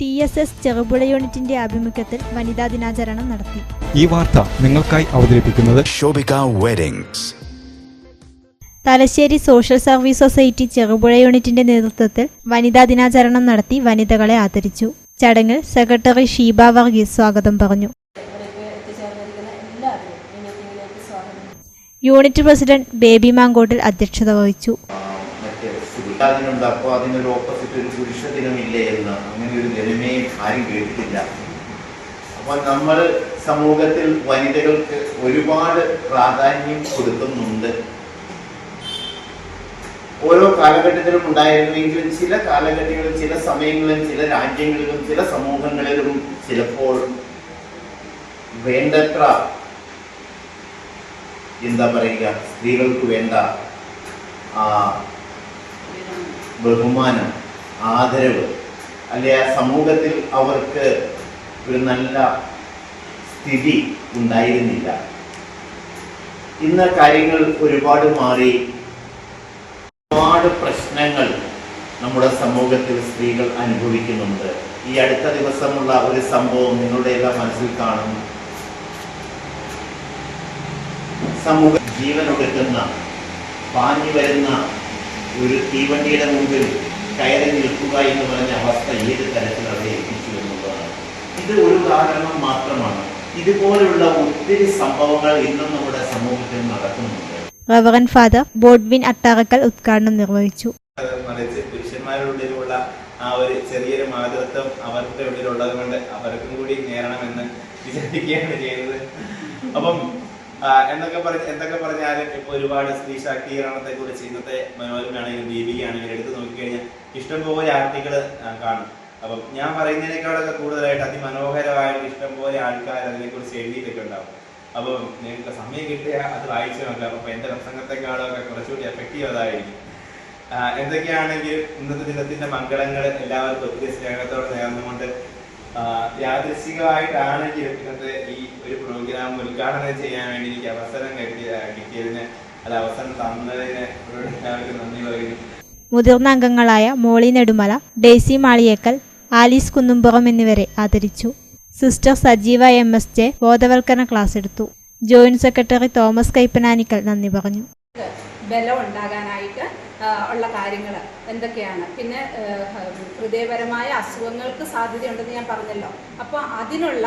T S S Cherupuzha യൂണിറ്റിന്റെ ആഭിമുഖ്യത്തിൽ വനിതാ ദിനാചരണം നടത്തി. ഈ വാർത്ത നിങ്ങൾക്കായി അവതരിപ്പിക്കുന്നത്. Thalassery social service society Cherupuzha യൂണിറ്റിന്റെ നേതൃത്വത്തിൽ വനിതാ ദിനാചരണം നടത്തി വനിതകളെ ആദരിച്ചു. ചടങ്ങിൽ സെക്രട്ടറി ഷീബ വർഗീസ് സ്വാഗതം പറഞ്ഞു. യൂണിറ്റ് പ്രസിഡന്റ് ബേബി മാങ്കോട്ടിൽ അധ്യക്ഷത വഹിച്ചു. സുൽത്താദിനുണ്ട് അപ്പോൾ അതിനൊരു ഓപ്പോസിറ്റ് ഒരു പുരുഷ ദിനമില്ലേ എന്ന്. അങ്ങനെ ഒരു ജനമേ ആരും കേട്ടിട്ടില്ല. അപ്പോൾ നമ്മൾ സമൂഹത്തിൽ വനിതകൾക്ക് ഒരുപാട് പ്രാധാന്യം കൊടുക്കുന്നുണ്ട്. ഓരോ കാലഘട്ടത്തിലും ഉണ്ടായിരുന്നെങ്കിലും ചില കാലഘട്ടങ്ങളിലും ചില സമയങ്ങളിലും ചില രാജ്യങ്ങളിലും ചില സമൂഹങ്ങളിലും ചിലപ്പോൾ വേണ്ടത്ര എന്താ പറയുക സ്ത്രീകൾക്ക് വേണ്ട ബഹുമാനം ആദരവ്. അല്ലെ ആ സമൂഹത്തിൽ അവർക്ക് ഒരു നല്ല സ്ഥിതി ഉണ്ടായിരുന്നില്ല. ഇന്ന് കാര്യങ്ങൾ ഒരുപാട് മാറി. ഒരുപാട് പ്രശ്നങ്ങൾ നമ്മുടെ സമൂഹത്തിൽ സ്ത്രീകൾ അനുഭവിക്കുന്നുണ്ട്. ഈ അടുത്ത ദിവസമുള്ള ഒരു സംഭവം നിങ്ങളുടെ എല്ലാം മനസ്സിൽ കാണും. സമൂഹ ജീവനൊടുക്കുന്ന പാഞ്ഞു വരുന്ന ഒരു തീവണ്ടിയുടെ മുമ്പിൽ കയറി നിൽക്കുക എന്ന് പറഞ്ഞ അവസ്ഥ ഏത് തരത്തിൽ അവിടെ എത്തിച്ചു എന്നുള്ളതാണ്. ഇത് ഒരു ഉദാഹരണം മാത്രമാണ്. ഇതുപോലുള്ള ഒത്തിരി സംഭവങ്ങൾ ഇന്നും നമ്മുടെ സമൂഹത്തിൽ നടക്കുന്നുണ്ട്. റവറൻ ഫാദർ ബോഡ്വിൻ അട്ടാറക്കൽ ഉദ്ഘാടനം നിർവഹിച്ചു. മറിച്ച് പുരുഷന്മാരുടെ ആ ഒരു ചെറിയൊരു മാതൃത്വം അവരുടെ ഉള്ളിലുള്ളത് കൊണ്ട് അവർക്കും കൂടി നേരണമെന്ന് വിചാരിക്കുകയാണ് ചെയ്യുന്നത്. അപ്പം എന്നൊക്കെ പറഞ്ഞ് എന്തൊക്കെ പറഞ്ഞാലും ഇപ്പൊ ഒരുപാട് സ്ത്രീ ശാക്തീകരണത്തെ കുറിച്ച് ഇന്നത്തെ മനോരമയാണെങ്കിലും ദീപികയാണെങ്കിലും എടുത്തു നോക്കിക്കഴിഞ്ഞാൽ ഇഷ്ടംപോലെ ആർട്ടിക്കിൾ കാണും. അപ്പം ഞാൻ പറയുന്നതിനേക്കാളൊക്കെ കൂടുതലായിട്ട് അതിമനോഹരമായ ഇഷ്ടംപോലെ ആൾക്കാർ അതിനെക്കുറിച്ച് എഴുതിയിട്ടൊക്കെ ഉണ്ടാവും. അപ്പം നിങ്ങൾക്ക് സമയം കിട്ടിയാൽ അത് വായിച്ചു നോക്കാം. അപ്പൊ എന്റെ പ്രസംഗത്തെക്കാളൊക്കെ കുറച്ചുകൂടി എഫക്റ്റീവ് അതായിരിക്കും. എന്തൊക്കെയാണെങ്കിലും ഇന്നത്തെ ദിനത്തിന്റെ മംഗളങ്ങൾ എല്ലാവർക്കും ഒത്തിരി സ്നേഹത്തോടെ നേർന്നുകൊണ്ട് ആ, യാദൃശ്ചികമായിട്ടാണെങ്കിലും ഇന്നത്തെ ഈ ഒരു പ്രോഗ്രാം ഉദ്ഘാടനം ചെയ്യാൻ വേണ്ടി എനിക്ക് അവസരം കിട്ടിയ കിട്ടിയതിന് അത് അവസരം തന്നതിന് എല്ലാവർക്കും നന്ദി പറയുന്നു. മുതിർന്ന അംഗങ്ങളായ മോളി നെടുമല ഡേസി മാളിയേക്കൽ ആലീസ് കുന്നുംപുറം എന്നിവരെ ആദരിച്ചു. Sister Sajeeva M S J ബോധവൽക്കരണ ക്ലാസ് എടുത്തു. ജോയിന്റ് സെക്രട്ടറി തോമസ് കൈപ്പനാനിക്കൽ നന്ദി പറഞ്ഞു. ബലം ഉണ്ടാകാനായിട്ട് ഉള്ള കാര്യങ്ങൾ എന്തൊക്കെയാണ്? പിന്നെ ഹൃദയപരമായ അസുഖങ്ങൾക്ക് സാധ്യതയുണ്ടെന്ന് ഞാൻ പറഞ്ഞല്ലോ. അപ്പോൾ അതിനുള്ള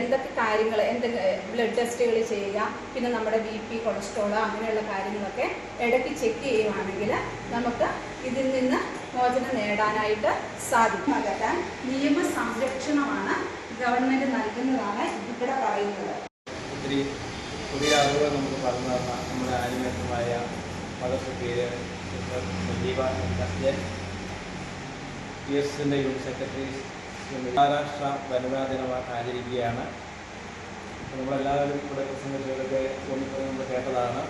എന്തൊക്കെ കാര്യങ്ങൾ എന്തൊക്കെ ബ്ലഡ് ടെസ്റ്റുകൾ ചെയ്യുക പിന്നെ നമ്മുടെ ബി പി കൊളസ്ട്രോൾ അങ്ങനെയുള്ള കാര്യങ്ങളൊക്കെ ഇടയ്ക്ക് ചെക്ക് ചെയ്യുവാണെങ്കിൽ നമുക്ക് ഇതിൽ നിന്ന് മോചനം നേടാനായിട്ട് സാധിക്കും. അകറ്റാൻ നിയമ സംരക്ഷണമാണ് ഗവൺമെന്റ് നൽകുന്നതാണ് ഇവിടെ പറയുന്നത്. പുതിയ അറിവുകൾ നമുക്ക് പറഞ്ഞു തന്ന നമ്മുടെ ആനിമേറ്റമായ മദർസുപ്പീര് സജീവ കസ്ജൻ പി എന്റെ യൂണിറ്റ് സെക്രട്ടറി മഹാരാഷ്ട്ര വനിതാ ദിനമായി ആചരിക്കുകയാണ്. നമ്മളെല്ലാവരും ഇവിടെ പ്രസംഗിച്ചവരൊക്കെ നമ്മൾ കേട്ടതാണ്.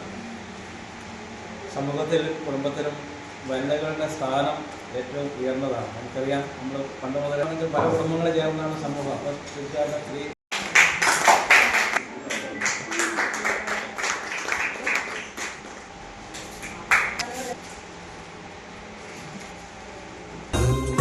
സമൂഹത്തിൽ കുടുംബത്തിലും വനിതകളുടെ സ്ഥാനം ഏറ്റവും ഉയർന്നതാണ്. നമുക്കറിയാം നമ്മൾ പണ്ട് മുതലാണെങ്കിൽ പല കുടുംബങ്ങളെ ചേർന്നാണ് സമൂഹം. അപ്പോൾ തീർച്ചയായിട്ടും സ്ത്രീ